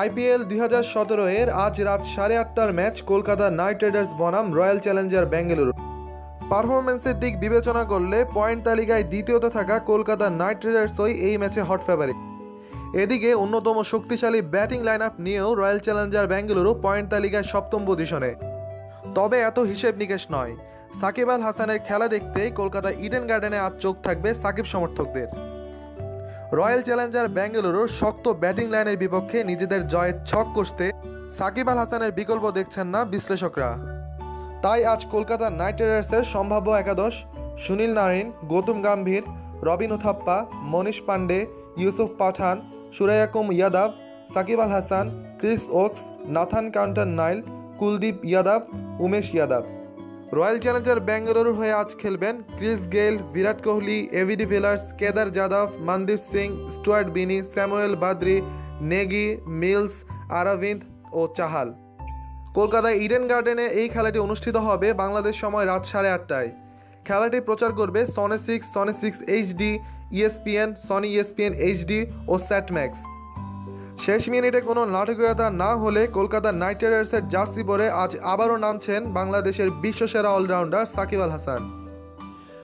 IPL দুই হাজার সতেরো এর আজ রাত সাড়ে আটটার ম্যাচ কলকাতা নাইট রাইডার্স বনাম রয়্যাল চ্যালেঞ্জার বেঙ্গালুরু পারফরমেন্সের দিক বিবেচনা করলে পয়েন্ট তালিকায় দ্বিতীয়তে থাকা কলকাতা নাইট রাইডার্সই এই ম্যাচে হট ফেভারিট। এদিকে অন্যতম শক্তিশালী ব্যাটিং লাইন আপ নিয়েও রয়্যাল চ্যালেঞ্জার বেঙ্গালুরু পয়েন্ট তালিকায় সপ্তম পজিশনে। তবে এত হিসেব নিকেশ নয়। সাকিব আল হাসানের খেলা দেখতে কলকাতা ইডেন গার্ডেনে আজ চোখ থাকবে সাকিব সমর্থকদের। রয়্যাল চ্যালেঞ্জার বেঙ্গালুরুর শক্ত ব্যাটিং লাইনের বিপক্ষে নিজেদের জয়ের ছক কষতে সাকিব আল হাসানের বিকল্প দেখছেন না বিশ্লেষকরা। তাই আজ কলকাতা নাইট রাইডার্সের সম্ভাব্য একাদশ, Sunil Narine, Gautam Gambhir, Robin Uthappa, Manish Pandey Yusuf Pathan Suryakumar Yadav, Shakib Al Hasan, Chris Woakes, Nathan Coulter Nile Kuldeep Yadav, Umesh Yadav. Royal Challenger বেঙ্গালুরুর হয়ে আজ খেলবেন Chris Gayle, Virat Kohli, AB de Villiers, Kedar Yadav, Mandeep Singh, Stuart Binny, Samuel Badree, Negi, Mills, Aravind ও চাহাল। কলকাতায় Eden গার্ডেনে এই খেলাটি অনুষ্ঠিত হবে বাংলাদেশ সময় রাত সাড়ে আটটায়। খেলাটি প্রচার করবে Sony six Sony six HD ESPN Sony ESPN HD ও স্যাটম্যাক্স শেষ মিনিটে কোনো নাটকীয়তা না হলে কলকাতা নাইট রাইডার্সের জার্সি পরে আজ আবারও নামছেন বাংলাদেশের বিশ্বসেরা অলরাউন্ডার সাকিব আল হাসান।